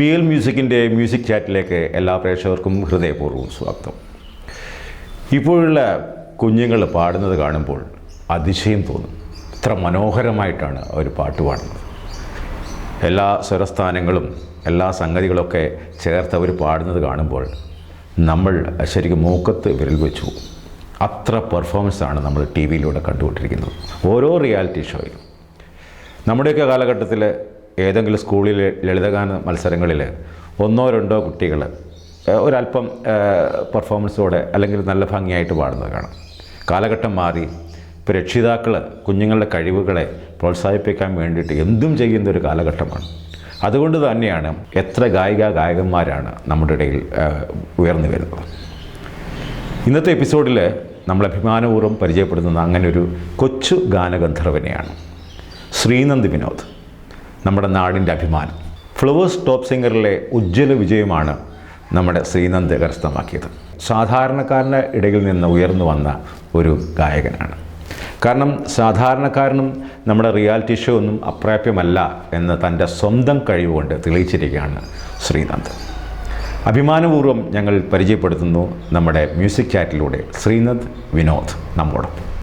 P L മ്യൂസിക്കിന്റെ music ചാറ്റിലേക്ക് എല്ലാ പ്രേക്ഷകർക്കും ഹൃദയപൂർവം സ്വാഗതം. ഇപ്പോഴുള്ള കുഞ്ഞുങ്ങൾ പാടുന്നത് കാണുമ്പോൾ അതിശയം തോന്നും. ഇത്ര മനോഹരമായിട്ടാണ് അവർ പാട്ട് പാടുന്നത്. എല്ലാ സ്വരസ്ഥാനങ്ങളും എല്ലാ സംഗതികളൊക്കെ ചേർത്ത് അവർ പാടുന്നത് കാണുമ്പോൾ നമ്മൾ ശരിക്കും മൂക്കത്ത് വിരൽ വെച്ചു. അത്ര പെർഫോമൻസാണ് നമ്മൾ ടി വിയിലൂടെ കണ്ടുകൊണ്ടിരിക്കുന്നത്. ഓരോ റിയാലിറ്റി ഷോയിലും നമ്മുടെയൊക്കെ കാലഘട്ടത്തിൽ ഏതെങ്കിലും സ്കൂളിലെ ലളിതഗാന മത്സരങ്ങളിൽ ഒന്നോ രണ്ടോ കുട്ടികൾ ഒരല്പം പെർഫോമൻസോടെ അല്ലെങ്കിൽ നല്ല ഭംഗിയായിട്ട് പാടുന്നത് കാണാം. കാലഘട്ടം മാറി ഇപ്പോൾ രക്ഷിതാക്കൾ കുഞ്ഞുങ്ങളുടെ കഴിവുകളെ പ്രോത്സാഹിപ്പിക്കാൻ വേണ്ടിയിട്ട് എന്തും ചെയ്യുന്ന ഒരു കാലഘട്ടമാണ്. അതുകൊണ്ട് തന്നെയാണ് എത്ര ഗായിക ഗായകന്മാരാണ് നമ്മുടെ ഇടയിൽ ഉയർന്നു വരുന്നത്. ഇന്നത്തെ എപ്പിസോഡിൽ നമ്മൾ അഭിമാനപൂർവം പരിചയപ്പെടുത്തുന്ന അങ്ങനെ ഒരു കൊച്ചു ഗാനഗന്ധർവനെയാണ് ശ്രീനന്ദ് വിനോദ്. നമ്മുടെ നാടിന്റെ അഭിമാനം. ഫ്ലവേഴ്സ് ടോപ്പ് സിംഗറിലെ ഉജ്ജ്വല വിജയമാണ് നമ്മുടെ ശ്രീനന്ദ് കരസ്ഥമാക്കിയത് സാധാരണക്കാരന്റെ ഇടയിൽ നിന്ന് ഉയർന്നു വന്ന ഒരു ഗായകനാണ്. കാരണം സാധാരണക്കാരനും നമ്മുടെ റിയാലിറ്റി ഷോ ഒന്നും അപ്രാപ്യമല്ല എന്ന് തന്റെ സ്വന്തം കഴിവുകൊണ്ട് തെളിയിച്ചിരിക്കുകയാണ് ശ്രീനന്ദ്. അഭിമാനപൂർവം ഞങ്ങൾ പരിചയപ്പെടുത്തുന്നു നമ്മുടെ മ്യൂസിക് ചാറ്റിലൂടെ ശ്രീനന്ദ് വിനോദ് നമ്മോടൊപ്പം.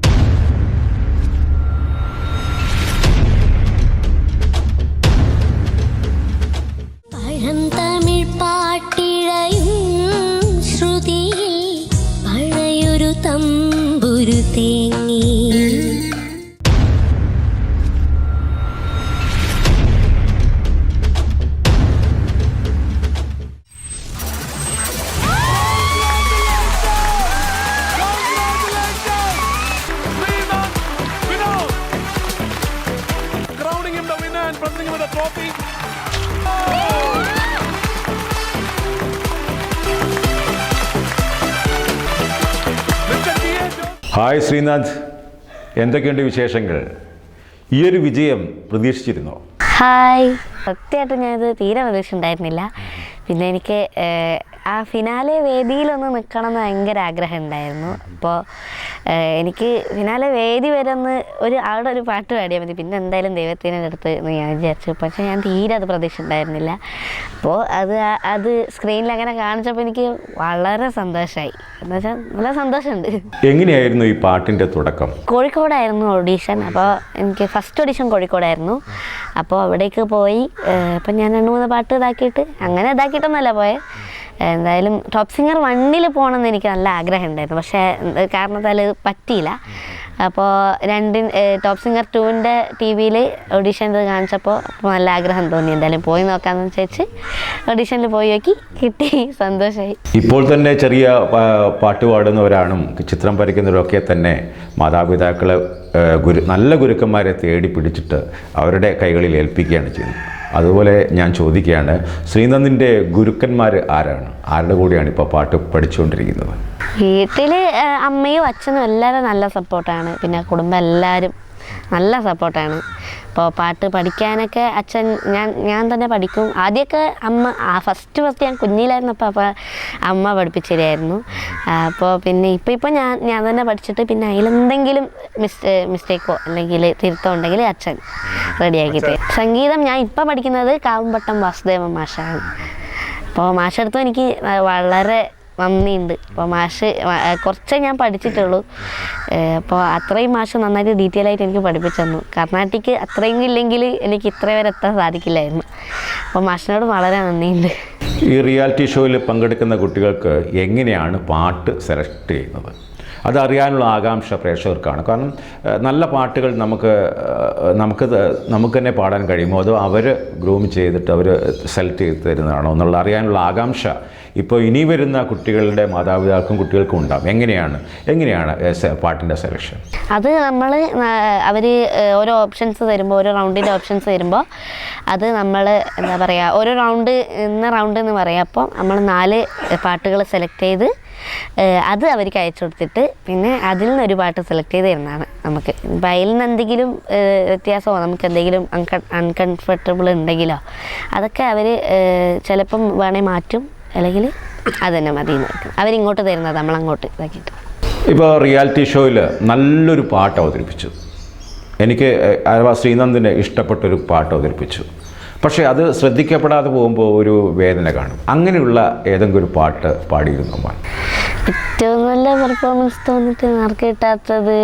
ഹായ് ശ്രീനാഥ്. എന്തൊക്കെയുണ്ട് വിശേഷങ്ങൾ? ഈ ഒരു വിജയം പ്രതീക്ഷിച്ചിരുന്നോ? ഹായ്. സത്യമായിട്ട് ഞാനിത് തീരെ പ്രതീക്ഷ ഉണ്ടായിരുന്നില്ല പിന്നെ എനിക്ക് ആ ഫിനാലെ വേദിയിലൊന്ന് നിൽക്കണം എന്ന് ഭയങ്കര ആഗ്രഹം ഉണ്ടായിരുന്നു. അപ്പോൾ എനിക്ക് ഫിനാലെ വേദി വരെ ഒന്ന് ഒരു ആളുടെ ഒരു പാട്ട് പാടിയാൽ മതി. പിന്നെ എന്തായാലും ദൈവത്തിന്റെ അടുത്ത് എന്ന് ഞാൻ വിചാരിച്ചു. പക്ഷേ ഞാൻ തീരെ അത് പ്രതീക്ഷ ഉണ്ടായിരുന്നില്ല അപ്പോൾ അത് അത് സ്ക്രീനിൽ അങ്ങനെ കാണിച്ചപ്പോൾ എനിക്ക് വളരെ സന്തോഷമായി എന്ന് വെച്ചാൽ നല്ല സന്തോഷമുണ്ട്. എങ്ങനെയായിരുന്നു ഈ പാട്ടിന്റെ തുടക്കം? കോഴിക്കോടായിരുന്നു ഓഡീഷൻ അപ്പോൾ എനിക്ക് ഫസ്റ്റ് ഓഡീഷൻ കോഴിക്കോടായിരുന്നു. അപ്പോൾ അവിടേക്ക് പോയി. അപ്പം ഞാൻ രണ്ട് മൂന്ന് പാട്ട് ഇതാക്കിയിട്ട് അങ്ങനെ ഇതാക്കിയിട്ടൊന്നുമല്ല പോയത് എന്തായാലും ടോപ്പ് സിംഗർ വണ്ണിൽ പോകണമെന്ന് എനിക്ക് നല്ല ആഗ്രഹം ഉണ്ടായിരുന്നു പക്ഷേ കാരണത്താൽ പറ്റിയില്ല. അപ്പോൾ രണ്ടിൻ ടോപ്പ് സിംഗർ ടുവിന്റെ ടി വിയിൽ ഓഡീഷൻ കാണിച്ചപ്പോൾ നല്ല ആഗ്രഹം തോന്നി. എന്തായാലും പോയി നോക്കാമെന്ന് വെച്ച് ഓഡീഷനിൽ പോയി നോക്കി. കിട്ടി. സന്തോഷമായി ഇപ്പോൾ തന്നെ ചെറിയ പാട്ട് പാടുന്നവരാണും ചിത്രം വരയ്ക്കുന്നവരൊക്കെ തന്നെ മാതാപിതാക്കളെ ഗുരു നല്ല ഗുരുക്കന്മാരെ തേടി പിടിച്ചിട്ട് അവരുടെ കൈകളിൽ ഏൽപ്പിക്കുകയാണ് ചെയ്യുന്നത്. അതുപോലെ ഞാൻ ചോദിക്കുകയാണ് ശ്രീനന്ദിന്റെ ഗുരുക്കന്മാർ ആരാണ്? ആരുടെ കൂടെയാണ് ഇപ്പോൾ പാട്ട് പഠിച്ചുകൊണ്ടിരിക്കുന്നത്? വീട്ടിൽ അമ്മയും അച്ഛനും എല്ലാവരും നല്ല സപ്പോർട്ടാണ് പിന്നെ കുടുംബം എല്ലാവരും നല്ല സപ്പോർട്ടാണ്. അപ്പോൾ പാട്ട് പഠിക്കാനൊക്കെ അച്ഛൻ ഞാൻ ഞാൻ തന്നെ പഠിക്കും. ആദ്യമൊക്കെ അമ്മ ആ ഫസ്റ്റ് ഫസ്റ്റ് ഞാൻ കുഞ്ഞിലായിരുന്നപ്പോൾ അപ്പോൾ അമ്മ പഠിപ്പിച്ചു തരുമായിരുന്നു അപ്പോൾ പിന്നെ ഇപ്പോൾ ഇപ്പോൾ ഞാൻ ഞാൻ തന്നെ പഠിച്ചിട്ട് പിന്നെ അതിലെന്തെങ്കിലും മിസ് മിസ്റ്റേക്കോ അല്ലെങ്കിൽ തിരുത്തോ ഉണ്ടെങ്കിൽ അച്ഛൻ റെഡിയാക്കി തരും. സംഗീതം ഞാൻ ഇപ്പോൾ പഠിക്കുന്നത് കാവുംപട്ടം വാസുദേവ മാഷാണ്. അപ്പോൾ മാഷെടുത്തും എനിക്ക് വളരെ നന്ദിയുണ്ട് അപ്പോൾ മാഷ് കുറച്ചേ ഞാൻ പഠിച്ചിട്ടുള്ളൂ. അപ്പോൾ അത്രയും മാഷ് നന്നായിട്ട് ഡീറ്റെയിൽ ആയിട്ട് എനിക്ക് പഠിപ്പിച്ചു തന്നു. കർണാട്ടിക്ക് അത്രയും ഇല്ലെങ്കിൽ എനിക്ക് ഇത്ര വരെ എത്താൻ സാധിക്കില്ലായിരുന്നു. അപ്പോൾ മാഷിനോട് വളരെ നന്ദിയുണ്ട്. ഈ റിയാലിറ്റി ഷോയിൽ പങ്കെടുക്കുന്ന കുട്ടികൾക്ക് എങ്ങനെയാണ് പാട്ട് സെലക്ട് ചെയ്യുന്നത്? അതറിയാനുള്ള ആകാംക്ഷ പ്രേക്ഷകർക്കാണ്. കാരണം നല്ല പാട്ടുകൾ നമുക്ക് നമുക്ക് നമുക്ക് തന്നെ പാടാൻ കഴിയുമോ? അതോ അവർ ഗ്രൂം ചെയ്തിട്ട് അവർ സെലക്ട് ചെയ്ത് തരുന്നതാണോ? എന്നുള്ള അറിയാനുള്ള ആകാംക്ഷ ഇപ്പോൾ ഇനി വരുന്ന കുട്ടികളുടെ മാതാപിതാക്കൾക്കും കുട്ടികൾക്കും ഉണ്ടാകും എങ്ങനെയാണ് എങ്ങനെയാണ് പാട്ടിന്റെ സെലക്ഷൻ അത് നമ്മൾ അവർ ഓരോ ഓപ്ഷൻസ് തരുമ്പോൾ ഓരോ റൗണ്ടിന്റെ ഓപ്ഷൻസ് തരുമ്പോൾ അത് നമ്മൾ എന്താ പറയുക ഓരോ റൗണ്ട് ഇന്ന റൗണ്ട് എന്ന് പറയാം. അപ്പോൾ നമ്മൾ നാല് പാട്ടുകൾ സെലക്ട് ചെയ്ത് അത് അവർക്ക് അയച്ചു കൊടുത്തിട്ട് പിന്നെ അതിൽ നിന്ന് ഒരു പാട്ട് സെലക്ട് ചെയ്ത് തരുന്നതാണ് നമുക്ക്. ഇപ്പം അതിൽ നിന്ന് എന്തെങ്കിലും വ്യത്യാസമോ നമുക്ക് എന്തെങ്കിലും അൺക അൺകംഫർട്ടബിൾ ഉണ്ടെങ്കിലോ അതൊക്കെ അവർ ചിലപ്പം വേണേൽ മാറ്റും. അല്ലെങ്കിൽ അത് തന്നെ മതി എന്ന് വെക്കണം അവരിങ്ങോട്ട് തരുന്നത് നമ്മളങ്ങോട്ട് ഇതാക്കിയിട്ട്. ഇപ്പോൾ റിയാലിറ്റി ഷോയിൽ നല്ലൊരു പാട്ട് അവതരിപ്പിച്ചു. എനിക്ക് അഥവാ ശ്രീനന്ദിനെ ഇഷ്ടപ്പെട്ടൊരു പാട്ട് അവതരിപ്പിച്ചു. പക്ഷേ അത് ശ്രദ്ധിക്കപ്പെടാതെ പോകുമ്പോൾ ഒരു വേദന കാണും. അങ്ങനെയുള്ള ഏതെങ്കിലും ഒരു പാട്ട് പാടിയിരുന്നു മോൻ ഏറ്റവും നല്ല പെർഫോമൻസ് തോന്നിട്ട് മാർക്ക് കിട്ടാത്തത്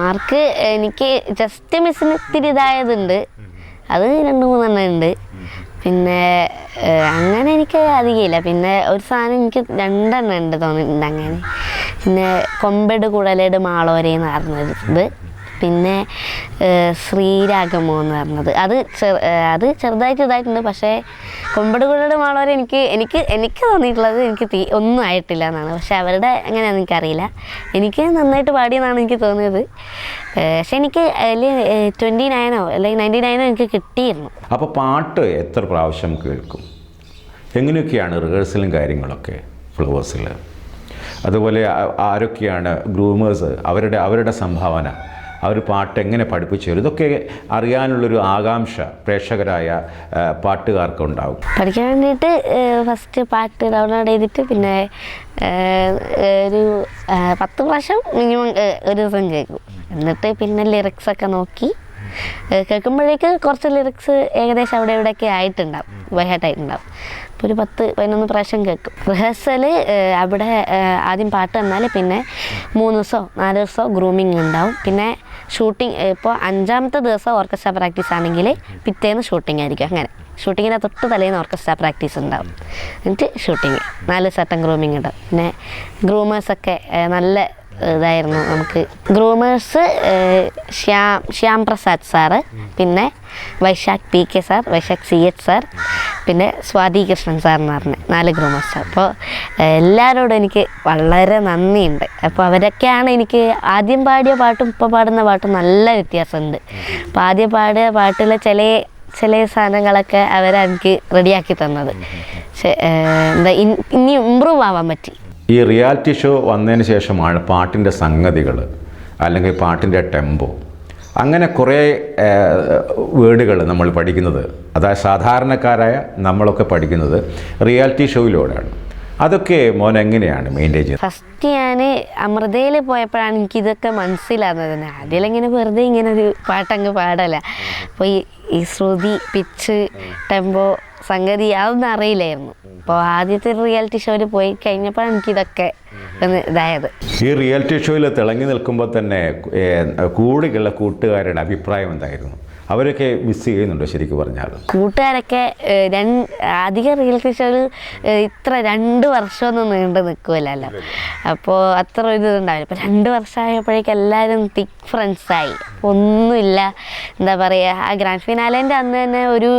മാർക്ക് എനിക്ക് ജസ്റ്റ് മിസ്സിന് ഇത്തിരി ഇതായതുണ്ട്. അത് രണ്ട് മൂന്നെണ്ണം ഉണ്ട്. പിന്നെ അങ്ങനെ എനിക്ക് അധികമില്ല പിന്നെ ഒരു സാധനം എനിക്ക് രണ്ടെണ്ണം ഉണ്ട് തോന്നിയിട്ടുണ്ട് അങ്ങനെ പിന്നെ കൊമ്പട് കുടലേട് മാളോരെ എന്ന് പറഞ്ഞത് ഇത് പിന്നെ ശ്രീരാഗമോ എന്ന് പറഞ്ഞത്. അത് അത് ചെറുതായി ചെറുതായിട്ടുണ്ട്. പക്ഷേ കൊമ്പടുകുഴയുടെ മാളവരെ എനിക്ക് എനിക്ക് എനിക്ക് തോന്നിയിട്ടുള്ളത് എനിക്ക് തീ ഒന്നും ആയിട്ടില്ല എന്നാണ്. പക്ഷേ അവരുടെ എങ്ങനെയാണെന്ന് എനിക്കറിയില്ല. എനിക്ക് നന്നായിട്ട് പാടിയെന്നാണ് എനിക്ക് തോന്നിയത്. പക്ഷെ എനിക്ക് അതിൽ ട്വന്റി നയനോ അല്ലെങ്കിൽ നയന്റി നയനോ എനിക്ക് കിട്ടിയിരുന്നു. അപ്പോൾ പാട്ട് എത്ര പ്രാവശ്യം കേൾക്കും? എങ്ങനെയൊക്കെയാണ് റിഹേഴ്സലും കാര്യങ്ങളൊക്കെ ഫ്ലവേഴ്സിൽ അതുപോലെ ആരൊക്കെയാണ് ഗ്രൂമേഴ്സ് അവരുടെ അവരുടെ സംഭാവന. അവർ പാട്ട് എങ്ങനെ പഠിപ്പിച്ചു തരും? ഇതൊക്കെ അറിയാനുള്ളൊരു ആകാംക്ഷ പ്രേക്ഷകരായ പാട്ടുകാർക്ക് ഉണ്ടാവും പഠിക്കാൻ വേണ്ടിയിട്ട് ഫസ്റ്റ് പാട്ട് ഡൗൺലോഡ് ചെയ്തിട്ട് പിന്നെ ഒരു പത്ത് പ്രാവശ്യം മിനിമം ഒരു ദിവസം കേൾക്കും. എന്നിട്ട് പിന്നെ ലിറിക്സ് ഒക്കെ നോക്കി കേൾക്കുമ്പോഴേക്ക് കുറച്ച് ലിറിക്സ് ഏകദേശം അവിടെ ഇവിടെയൊക്കെ ആയിട്ടുണ്ടാവും ബൈഹാട്ടായിട്ടുണ്ടാവും അപ്പോൾ ഒരു പത്ത് പതിനൊന്ന് പ്രാവശ്യം കേൾക്കും. റിഹേഴ്സൽ അവിടെ ആദ്യം പാട്ട് തന്നാൽ പിന്നെ മൂന്ന് ദിവസമോ നാല് ദിവസമോ ഗ്രൂമിങ് ഉണ്ടാവും. പിന്നെ ഷൂട്ടിംഗ് ഇപ്പോൾ അഞ്ചാമത്തെ ദിവസം ഓർക്കസ്ട്ര പ്രാക്ടീസ് ആണെങ്കിൽ പിറ്റേന്ന് ഷൂട്ടിംഗ് ആയിരിക്കും. അങ്ങനെ. ഷൂട്ടിങ്ങിന്റെ തൊട്ട് തലേന്ന് ഓർക്കസ്ട്ര പ്രാക്ടീസ് ഉണ്ടാവും. എന്നിട്ട് ഷൂട്ടിങ് നാല് സെട്ടൻ ഗ്രൂമിംഗ് ഉണ്ടാവും പിന്നെ ഗ്രൂമേഴ്സൊക്കെ നല്ല ഇതായിരുന്നു നമുക്ക്. ഗ്രൂമേഴ്സ് ശ്യാം ശ്യാം പ്രസാദ് സാറ് പിന്നെ Vaishakh P K sir Vaishakh C H sir പിന്നെ സ്വാതി കൃഷ്ണൻ സാർ എന്ന് പറഞ്ഞ നാല് ഗ്രൂമേഴ്സ്. അപ്പോൾ എല്ലാവരോടും എനിക്ക് വളരെ നന്ദിയുണ്ട്. അപ്പോൾ അവരൊക്കെയാണ് എനിക്ക് ആദ്യം പാടിയ പാട്ടും ഇപ്പോൾ പാടുന്ന പാട്ടും നല്ല വ്യത്യാസമുണ്ട്. അപ്പോൾ ആദ്യം പാടിയ പാട്ടിലെ ചില ചില സാധനങ്ങളൊക്കെ അവരെനിക്ക് റെഡിയാക്കി തന്നത്. എന്താ ഇനി ഇമ്പ്രൂവ് ആവാൻ പറ്റി. ഈ റിയാലിറ്റി ഷോ വന്നതിന് ശേഷമാണ് പാട്ടിന്റെ സംഗതികൾ അല്ലെങ്കിൽ പാട്ടിന്റെ ടെമ്പോ. അങ്ങനെ കുറേ വേർഡുകൾ നമ്മൾ പഠിക്കുന്നത്. അതായത് സാധാരണക്കാരായ നമ്മളൊക്കെ പഠിക്കുന്നത് റിയാലിറ്റി ഷോയിലൂടെയാണ്. അതൊക്കെ മോൻ എങ്ങനെയാണ് മെയിന്റെയിൻ ചെയ്യുന്നത് ഫസ്റ്റ് ഞാൻ അമൃതയിൽ പോയപ്പോഴാണ് എനിക്ക് ഇതൊക്കെ മനസ്സിലാകുന്നത്. ആദ്യം ഇങ്ങനെ വെറുതെ ഇങ്ങനെ ഒരു പാട്ടങ്ങ് പാടല. അപ്പോൾ ഈ ശ്രുതി പിച്ച് ടെമ്പോ സംഗതി അതൊന്നും അറിയില്ലായിരുന്നു അപ്പോൾ ആദ്യത്തെ റിയാലിറ്റി ഷോയിൽ പോയി കഴിഞ്ഞപ്പോഴാണ് എനിക്കിതൊക്കെ ഒന്ന് ഇതായത്. ഈ റിയാലിറ്റി ഷോയിൽ തിളങ്ങി നിൽക്കുമ്പോൾ തന്നെ കൂടെയുള്ള കൂട്ടുകാരുടെ അഭിപ്രായം എന്തായിരുന്നു? അവരൊക്കെ മിസ് ചെയ്യുന്നുണ്ടോ ശരിക്കും പറഞ്ഞാൽ? കൂട്ടുകാരൊക്കെ രണ്ട് അധികം റിയലിറ്റി ഷോയിൽ ഇത്ര രണ്ട് വർഷമൊന്നും നീണ്ടു നിൽക്കുമല്ലോ അപ്പോൾ അത്ര ഒരു ഇതുണ്ടാവില്ല. അപ്പോൾ രണ്ട് വർഷമായപ്പോഴേക്കും എല്ലാവരും തിക് ഫ്രണ്ട്സായി ഒന്നുമില്ല. എന്താ പറയുക ആ ഗ്രാൻഡ് ഫിനാലേന്റെ അന്ന് തന്നെ ഒരു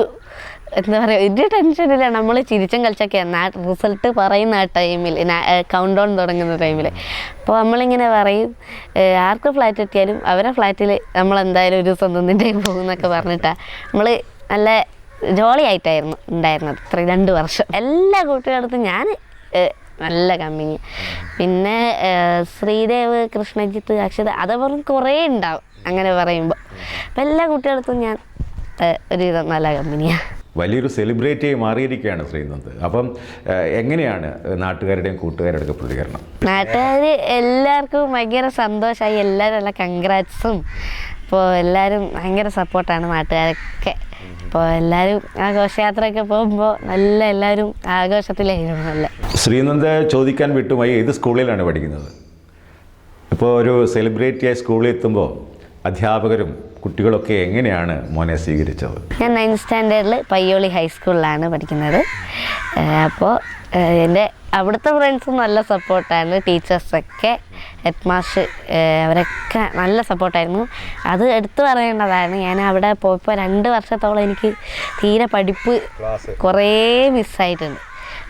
എന്താ പറയുക ഒരു ടെൻഷനില്ല നമ്മൾ ചിരിച്ചും കളിച്ചൊക്കെ ആ റിസൾട്ട് പറയുന്ന ആ ടൈമിൽ കൗണ്ട് ഡൗൺ തുടങ്ങുന്ന ടൈമിൽ അപ്പോൾ നമ്മളിങ്ങനെ പറയും ആർക്ക് ഫ്ലാറ്റ് എത്തിയാലും അവരെ ഫ്ലാറ്റിൽ നമ്മൾ എന്തായാലും ഒരു ദിവസം നിന്നിട്ടേ പോകും എന്നൊക്കെ പറഞ്ഞിട്ടാണ് നമ്മൾ നല്ല ജോളി ആയിട്ടായിരുന്നു ഉണ്ടായിരുന്നത് ഇത്ര രണ്ട് വർഷം. എല്ലാ കുട്ടികളടുത്തും ഞാൻ നല്ല കമ്പനി പിന്നെ ശ്രീദേവ് കൃഷ്ണജിത്ത് അക്ഷത അതേപോലെ കുറേ ഉണ്ടാവും. അങ്ങനെ പറയുമ്പോൾ അപ്പം എല്ലാ കുട്ടികളടുത്തും ഞാൻ ഒരു ഒരുവിധം നല്ല കമ്പനിയാണ് വലിയൊരു സെലിബ്രിറ്റിയായി മാറിയിരിക്കുകയാണ് ശ്രീനന്ദ് അപ്പം എങ്ങനെയാണ് നാട്ടുകാരുടെയും കൂട്ടുകാരുടെയും ഒക്കെ പ്രതികരണം? നാട്ടുകാർ എല്ലാവർക്കും ഭയങ്കര സന്തോഷമായി എല്ലാവരും നല്ല കൺഗ്രാറ്റ്സും ഇപ്പോൾ എല്ലാവരും ഭയങ്കര സപ്പോർട്ടാണ് നാട്ടുകാരൊക്കെ. അപ്പോൾ എല്ലാവരും ആഘോഷയാത്രയൊക്കെ പോകുമ്പോൾ നല്ല എല്ലാവരും ആഘോഷത്തിലായിരുന്നു നല്ല. ശ്രീനന്ദ് ചോദിക്കാൻ വിട്ടുമായി ഏത് സ്കൂളിലാണ് പഠിക്കുന്നത്? ഇപ്പോൾ ഒരു സെലിബ്രിറ്റിയായി സ്കൂളിൽ എത്തുമ്പോൾ അധ്യാപകരും കുട്ടികളൊക്കെ എങ്ങനെയാണ് മോനെ സ്വീകരിച്ചത്? ഞാൻ നയൻത് സ്റ്റാൻഡേർഡിൽ പയ്യോളി ഹൈസ്കൂളിലാണ് പഠിക്കുന്നത്. അപ്പോൾ എന്റെ അവിടുത്തെ ഫ്രണ്ട്സും നല്ല സപ്പോർട്ടാണ് ടീച്ചേഴ്സൊക്കെ ഹെഡ് മാസ്റ്റർ അവരൊക്കെ നല്ല സപ്പോർട്ടായിരുന്നു അത് എടുത്തു പറയേണ്ടതാണ്. ഞാൻ അവിടെ പോയപ്പോൾ രണ്ട് വർഷത്തോളം എനിക്ക് തീരെ പഠിപ്പ് കുറേ മിസ്സായിട്ടുണ്ട്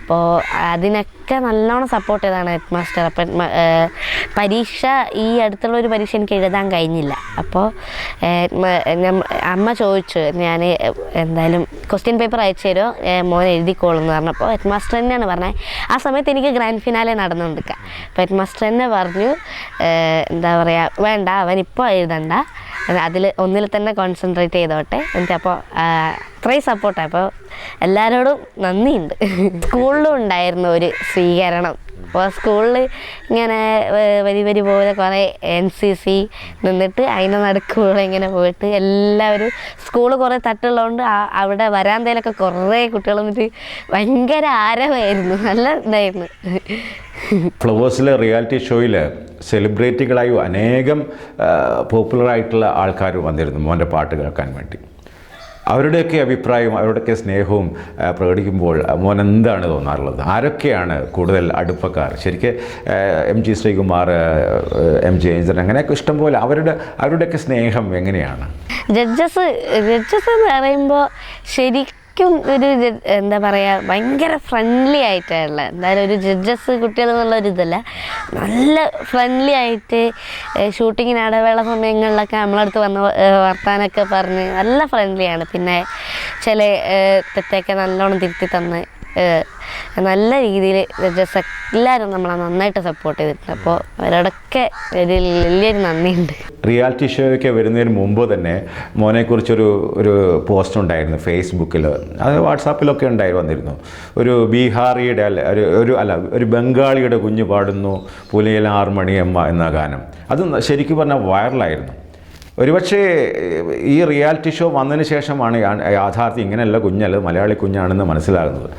അപ്പോൾ അതിനൊക്കെ നല്ലോണം സപ്പോർട്ട് ചെയ്താണ് ഹെഡ് മാസ്റ്റർ അപ്പം പരീക്ഷ ഈ അടുത്തുള്ള ഒരു പരീക്ഷ എനിക്ക് എഴുതാൻ കഴിഞ്ഞില്ല. അപ്പോൾ അമ്മ ചോദിച്ചു ഞാൻ എന്തായാലും ക്വസ്റ്റ്യൻ പേപ്പർ അയച്ചു തരുമോ മോൻ എഴുതിക്കോളും എന്ന് പറഞ്ഞപ്പോൾ ഹെഡ് മാസ്റ്റർ തന്നെയാണ് പറഞ്ഞത് ആ സമയത്ത് എനിക്ക് ഗ്രാൻഡ് ഫിനാലെ നടന്നുകൊണ്ടിരിക്കുക അപ്പോൾ ഹെഡ് മാസ്റ്റർ തന്നെ പറഞ്ഞു എന്താ പറയുക വേണ്ട അവൻ ഇപ്പോൾ എഴുതണ്ട. അതിൽ ഒന്നിൽ തന്നെ കോൺസെൻട്രേറ്റ് ചെയ്തോട്ടെ. എന്നിട്ട് അപ്പോൾ അത്രയും സപ്പോർട്ടാണ് അപ്പോൾ എല്ലാവരോടും നന്ദിയുണ്ട്. സ്കൂളിലും ഉണ്ടായിരുന്നു ഒരു സ്വീകരണം. അപ്പോൾ സ്കൂളിൽ ഇങ്ങനെ വരി വരി പോലെ കുറേ എൻ സി സി നിന്നിട്ട് അതിന്റെ നടുക്കൂടെ ഇങ്ങനെ പോയിട്ട് എല്ലാവരും സ്കൂൾ കുറേ തട്ടുള്ളതുകൊണ്ട് അവിടെ വരാന്തയിലൊക്കെ കുറേ കുട്ടികൾ വന്നിട്ട് ഭയങ്കര ആരവായിരുന്നു. നല്ല ഇതായിരുന്നു. ഫ്ലവേഴ്സിലെ റിയാലിറ്റി ഷോയിൽ സെലിബ്രിറ്റികളായി അനേകം പോപ്പുലറായിട്ടുള്ള ആൾക്കാർ വന്നിരുന്നു മോന്റെ പാട്ട് കേൾക്കാൻ വേണ്ടി. അവരുടെയൊക്കെ അഭിപ്രായവും അവരുടെയൊക്കെ സ്നേഹവും പ്രകടിക്കുമ്പോൾ മോൻ എന്താണ് തോന്നാറുള്ളത്? ആരൊക്കെയാണ് കൂടുതൽ അടുപ്പക്കാർ? ശരിക്കും M G Sreekumar M G ഏഞ്ചൻ അങ്ങനെയൊക്കെ ഇഷ്ടംപോലെ അവരുടെ അവരുടെയൊക്കെ സ്നേഹം എങ്ങനെയാണ്? ജഡ്ജസ് ജഡ്ജസ് എന്ന് പറയുമ്പോൾ ശരിക്കും ഒരു എന്താ പറയുക ഭയങ്കര ഫ്രണ്ട്ലി ആയിട്ടുള്ള എന്തായാലും ഒരു ജഡ്ജസ് കുട്ടികൾ എന്നുള്ള ഒരു ഇതല്ല. നല്ല ഫ്രണ്ട്ലി ആയിട്ട് ഷൂട്ടിങ്ങിന് ഇടവേള സമയങ്ങളിലൊക്കെ നമ്മളടുത്ത് വന്ന് വർത്താനൊക്കെ പറഞ്ഞ് നല്ല ഫ്രണ്ട്ലിയാണ് പിന്നെ ചില തെറ്റൊക്കെ നല്ലോണം തിരുത്തി തന്ന് നല്ല രീതിയിൽ എല്ലാവരും നമ്മളെ നന്നായിട്ട് സപ്പോർട്ട് ചെയ്തിട്ടുണ്ട്. അപ്പോൾ അവരോടൊക്കെ വലിയൊരു നന്ദിയുണ്ട്. റിയാലിറ്റി ഷോയൊക്കെ വരുന്നതിന് മുമ്പ് തന്നെ മോനെക്കുറിച്ചൊരു ഒരു പോസ്റ്റ് ഉണ്ടായിരുന്നു ഫേസ്ബുക്കിൽ അത് വാട്സാപ്പിലൊക്കെ ഉണ്ടായി വന്നിരുന്നു. ഒരു ബീഹാറിയുടെ അല്ല ഒരു ഒരു അല്ല ഒരു ബംഗാളിയുടെ കുഞ്ഞു പാടുന്നു പുലയിൽ ആറുമണിയമ്മ എന്ന ഗാനം. അത് ശരിക്കും പറഞ്ഞാൽ വൈറലായിരുന്നു. ഒരുപക്ഷേ ഈ റിയാലിറ്റി ഷോ വന്നതിന് ശേഷമാണ് യാഥാർത്ഥ്യം ഇങ്ങനെയല്ല കുഞ്ഞല്ല മലയാളി കുഞ്ഞാണെന്ന് മനസ്സിലാകുന്നത്.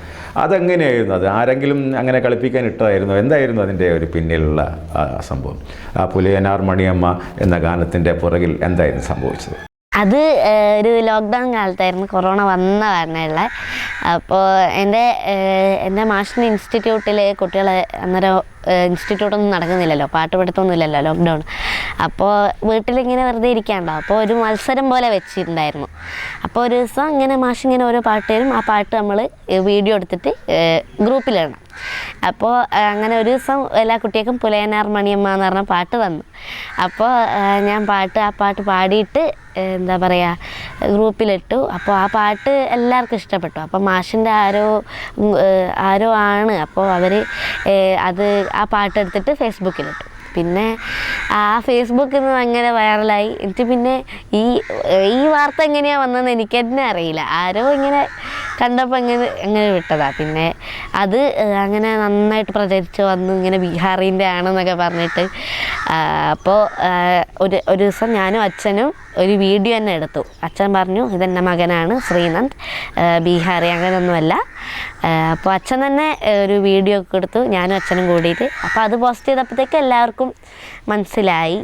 അതെങ്ങനെയായിരുന്നു അത്? ആരെങ്കിലും അങ്ങനെ കളിപ്പിക്കാൻ ഇട്ടതായിരുന്നു? എന്തായിരുന്നു അതിന്റെ ഒരു പിന്നിലുള്ള സംഭവം? ആ പുലിയനാർ മണിയമ്മ എന്ന ഗാനത്തിന്റെ പുറകിൽ എന്തായിരുന്നു സംഭവിച്ചത്? അത് ഒരു ലോക്ക്ഡൗൺ കാലത്തായിരുന്നു. കൊറോണ വന്ന കാരണമുള്ള അപ്പോൾ എന്റെ എന്റെ മാഷിന്റെ ഇൻസ്റ്റിറ്റ്യൂട്ടിൽ കുട്ടികൾ അന്നേരം ഇൻസ്റ്റിറ്റ്യൂട്ടൊന്നും നടക്കുന്നില്ലല്ലോ പാട്ട് പഠിത്തമൊന്നും ഇല്ലല്ലോ ലോക്ക്ഡൗൺ. അപ്പോൾ വീട്ടിലിങ്ങനെ വെറുതെ ഇരിക്കാണ്ടോ? അപ്പോൾ ഒരു മത്സരം പോലെ വെച്ചിട്ടുണ്ടായിരുന്നു. അപ്പോൾ ഒരു ദിവസം ഇങ്ങനെ മാഷിങ്ങനെ ഓരോ പാട്ട് തരും. ആ പാട്ട് നമ്മൾ വീഡിയോ എടുത്തിട്ട് ഗ്രൂപ്പിലിടണം. അപ്പോൾ അങ്ങനെ ഒരു ദിവസം എല്ലാ കുട്ടികൾക്കും പുലയനാർ മണിയമ്മ എന്ന് പറഞ്ഞ പാട്ട് വന്നു. അപ്പോൾ ഞാൻ പാട്ട് ആ പാട്ട് പാടിയിട്ട് എന്താ പറയുക ഗ്രൂപ്പിലിട്ടു. അപ്പോൾ ആ പാട്ട് എല്ലാവർക്കും ഇഷ്ടപ്പെട്ടു. അപ്പോൾ മാഷിന്റെ ആരോ ആരോ ആണ്. അപ്പോൾ അവർ അത് ആ പാട്ടെടുത്തിട്ട് ഫേസ്ബുക്കിലിട്ടു. പിന്നെ ആ ഫേസ്ബുക്കിൽ നിന്ന് അങ്ങനെ വൈറലായി എന്നിട്ട് പിന്നെ ഈ ഈ വാർത്ത എങ്ങനെയാ വന്നതെന്ന് എനിക്ക് തന്നെ അറിയില്ല. ആരോ ഇങ്ങനെ കണ്ടപ്പോൾ അങ്ങനെ അങ്ങനെ വിട്ടതാ. പിന്നെ അത് അങ്ങനെ നന്നായിട്ട് പ്രചരിച്ച് വന്നു ഇങ്ങനെ ബീഹാറിന്റെ ആണെന്നൊക്കെ പറഞ്ഞിട്ട് അപ്പോൾ ഒരു ഒരു ദിവസം ഞാനും അച്ഛനും ഒരു വീഡിയോ തന്നെ എടുത്തു. അച്ഛൻ പറഞ്ഞു ഇതെന്റെ മകനാണ് ശ്രീനന്ദ്. ബീഹാറി അങ്ങനെയൊന്നുമല്ല അപ്പോൾ അച്ഛൻ തന്നെ ഒരു വീഡിയോ ഒക്കെ എടുത്തു. ഞാനും അച്ഛനും കൂടിയിട്ട്. അപ്പോൾ അത് പോസ്റ്റ് ചെയ്തപ്പോഴത്തേക്ക് എല്ലാവർക്കും മനസ്സിലായി.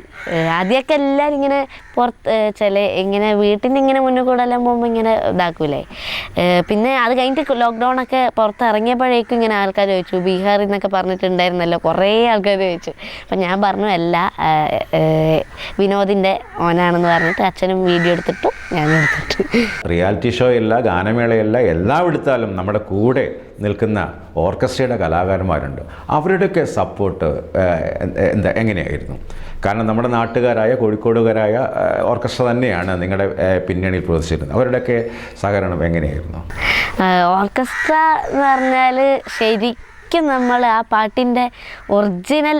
ആദ്യമൊക്കെ എല്ലാവരും ഇങ്ങനെ പുറത്ത് ചില ഇങ്ങനെ വീട്ടിന്റെ ഇങ്ങനെ മുന്നിൽ കൂടെ എല്ലാം പോകുമ്പോൾ ഇങ്ങനെ ഇതാക്കൂലേ. പിന്നെ അത് കഴിഞ്ഞിട്ട് ലോക്ക്ഡൗൺ ഒക്കെ പുറത്ത് ഇറങ്ങിയപ്പോഴേക്കും ഇങ്ങനെ ആൾക്കാർ ചോദിച്ചു ബീഹാറിൽ നിന്നൊക്കെ പറഞ്ഞിട്ടുണ്ടായിരുന്നല്ലോ? കുറേ ആൾക്കാർ ചോദിച്ചു. അപ്പം ഞാൻ പറഞ്ഞു അല്ല വിനോദിന്റെ ഓനാണെന്ന് പറഞ്ഞിട്ട് അച്ഛനും വീഡിയോ എടുത്തിട്ടു ഞാനും എടുത്തിട്ടു. റിയാലിറ്റി ഷോ അല്ല ഗാനമേളയല്ല എല്ലാം എടുത്താലും നമ്മുടെ കൂടെ നിൽക്കുന്ന ഓർക്കസ്ട്രയുടെ കലാകാരന്മാരുണ്ട്. അവരുടെയൊക്കെ സപ്പോർട്ട് എന്താ എങ്ങനെയായിരുന്നു? കാരണം നമ്മുടെ നാട്ടുകാരായ കോഴിക്കോടുകാരായ ഓർക്കസ്ട്ര തന്നെയാണ് നിങ്ങളുടെ പിന്നണിയിൽ പ്രവർത്തിച്ചിരുന്നത്. അവരുടെയൊക്കെ സഹകരണം എങ്ങനെയായിരുന്നു? ഓർക്കസ്ട്ര എന്ന് പറഞ്ഞാൽ ശരിക്കും നമ്മൾ ആ പാട്ടിന്റെ ഒറിജിനൽ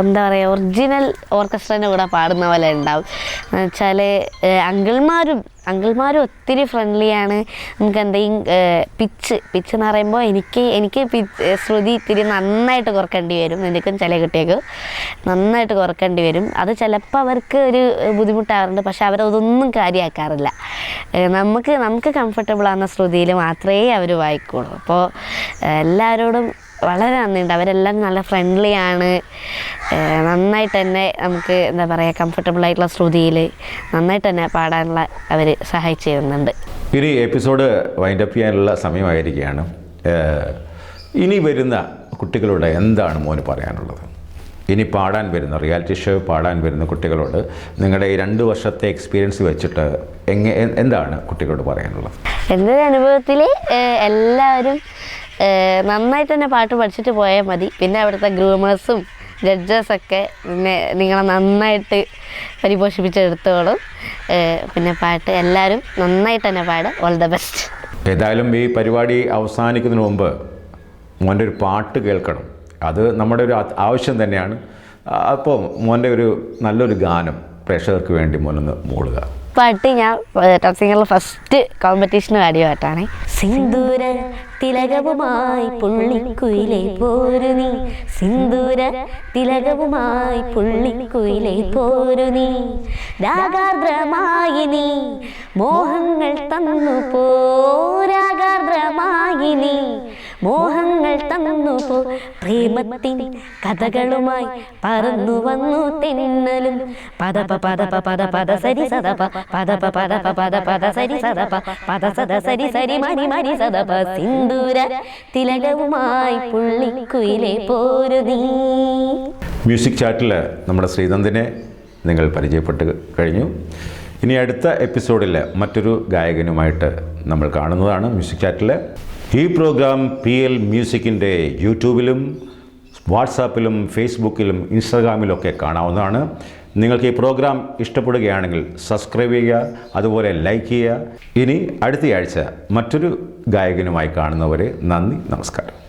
എന്താ പറയുക ഒറിജിനൽ ഓർക്കസ്ട്രേന്റെ കൂടെ പാടുന്ന പോലെ ഉണ്ടാവും. എന്നുവെച്ചാൽ അങ്കിൾമാരും അങ്കിൾമാരും ഒത്തിരി ഫ്രണ്ട്ലിയാണ് നമുക്ക് എന്തെങ്കിലും പിച്ച് പിച്ച് എന്ന് പറയുമ്പോൾ എനിക്ക് എനിക്ക് ശ്രുതി ഇത്തിരി നന്നായിട്ട് കുറക്കേണ്ടി വരും. എനിക്കും ചില കുട്ടികൾക്ക് നന്നായിട്ട് കുറക്കേണ്ടി വരും. അത് ചിലപ്പോൾ അവർക്ക് ഒരു ബുദ്ധിമുട്ടാറുണ്ട് പക്ഷെ അവരതൊന്നും കാര്യമാക്കാറില്ല നമുക്ക് നമുക്ക് കംഫർട്ടബിൾ ആവുന്ന ശ്രുതിയിൽ മാത്രമേ അവർ വായിക്കുള്ളൂ. അപ്പോൾ എല്ലാവരോടും വളരെ നന്ദിയുണ്ട്. അവരെല്ലാം നല്ല ഫ്രണ്ട്ലി ആണ്. നന്നായിട്ട് തന്നെ നമുക്ക് എന്താ പറയുക കംഫർട്ടബിൾ ആയിട്ടുള്ള ശ്രുതിയിൽ നന്നായിട്ട് തന്നെ പാടാനുള്ള അവർ സഹായിച്ചു തരുന്നുണ്ട്. ഇനി എപ്പിസോഡ് വൈൻഡപ്പ് ചെയ്യാനുള്ള സമയമായിരിക്കുകയാണ്. ഇനി വരുന്ന കുട്ടികളോട് എന്താണ് മോന് പറയാനുള്ളത്? ഇനി പാടാൻ വരുന്ന റിയാലിറ്റി ഷോ പാടാൻ വരുന്ന കുട്ടികളോട് നിങ്ങളുടെ ഈ രണ്ട് വർഷത്തെ എക്സ്പീരിയൻസ് വെച്ചിട്ട് എങ്ങനെ എന്താണ് കുട്ടികളോട് പറയാനുള്ളത്? എന്റെ അനുഭവത്തിൽ എല്ലാവരും നന്നായിട്ട് തന്നെ പാട്ട് പഠിച്ചിട്ട് പോയാൽ മതി. പിന്നെ അവിടുത്തെ ഗ്രൂമേഴ്സും ജഡ്ജസൊക്കെ പിന്നെ നിങ്ങളെ നന്നായിട്ട് പരിപോഷിപ്പിച്ചെടുത്തോളും പിന്നെ പാട്ട് എല്ലാവരും നന്നായിട്ട് തന്നെ പാട്. ഓൾ ദ ബെസ്റ്റ് ഏതായാലും ഈ പരിപാടി അവസാനിക്കുന്നതിന് മുമ്പ് മോന്റെ ഒരു പാട്ട് കേൾക്കണം. അത് നമ്മുടെ ഒരു ആവശ്യം തന്നെയാണ്. അപ്പോൾ മോന്റെ ഒരു നല്ലൊരു ഗാനം പ്രേക്ഷകർക്ക് വേണ്ടി മോനൊന്ന് മൂളുക പാട്ട് ഞാൻ ടോപ്പ് സിംഗറിൽ ഫസ്റ്റ് കോമ്പറ്റീഷന് പാടിയ പാട്ടാണ്. സിന്ദൂര തിലകവുമായി പുള്ളിക്കുയിലെ പോരു നീ. സിന്ദൂര തിലകവുമായി പുള്ളിക്കുയിലെ പോരു നീ. രാഗാർദ്രമായി നീ. മോഹങ്ങൾ തന്നു പോരാഗാർദ്രമായി നീ. മോഹങ്ങൾ തന്നു പോ. പ്രേമത്തിൻ കഥകളുമായി പറന്നു വന്നു തിന്നലും. പദപ പദപ പദ പദ സരി സദപ. പദപ പദപ പദ പദ സരി സദപ. പദ സദ സരി സരി മരി മരി സദപ. സിന്ദൂര തിലകവുമായി പുള്ളിക്കുയിലെ പോരു നീ മ്യൂസിക് ചാറ്റിൽ നമ്മുടെ ശ്രീനന്ദിനെ നിങ്ങൾ പരിചയപ്പെട്ട് കഴിഞ്ഞു. ഇനി അടുത്ത എപ്പിസോഡിൽ മറ്റൊരു ഗായകനുമായിട്ട് നമ്മൾ കാണുന്നതാണ് മ്യൂസിക് ചാറ്റിൽ ഈ പ്രോഗ്രാം പി എൽ മ്യൂസിക്കിന്റെ യൂട്യൂബിലും വാട്സാപ്പിലും ഫേസ്ബുക്കിലും ഇൻസ്റ്റാഗ്രാമിലൊക്കെ കാണാവുന്നതാണ്. നിങ്ങൾക്ക് ഈ പ്രോഗ്രാം ഇഷ്ടപ്പെടുകയാണെങ്കിൽ സബ്സ്ക്രൈബ് ചെയ്യുക അതുപോലെ ലൈക്ക് ചെയ്യുക. ഇനി അടുത്തയാഴ്ച മറ്റൊരു ഗായകനുമായി കാണുന്നവരെ നന്ദി നമസ്കാരം.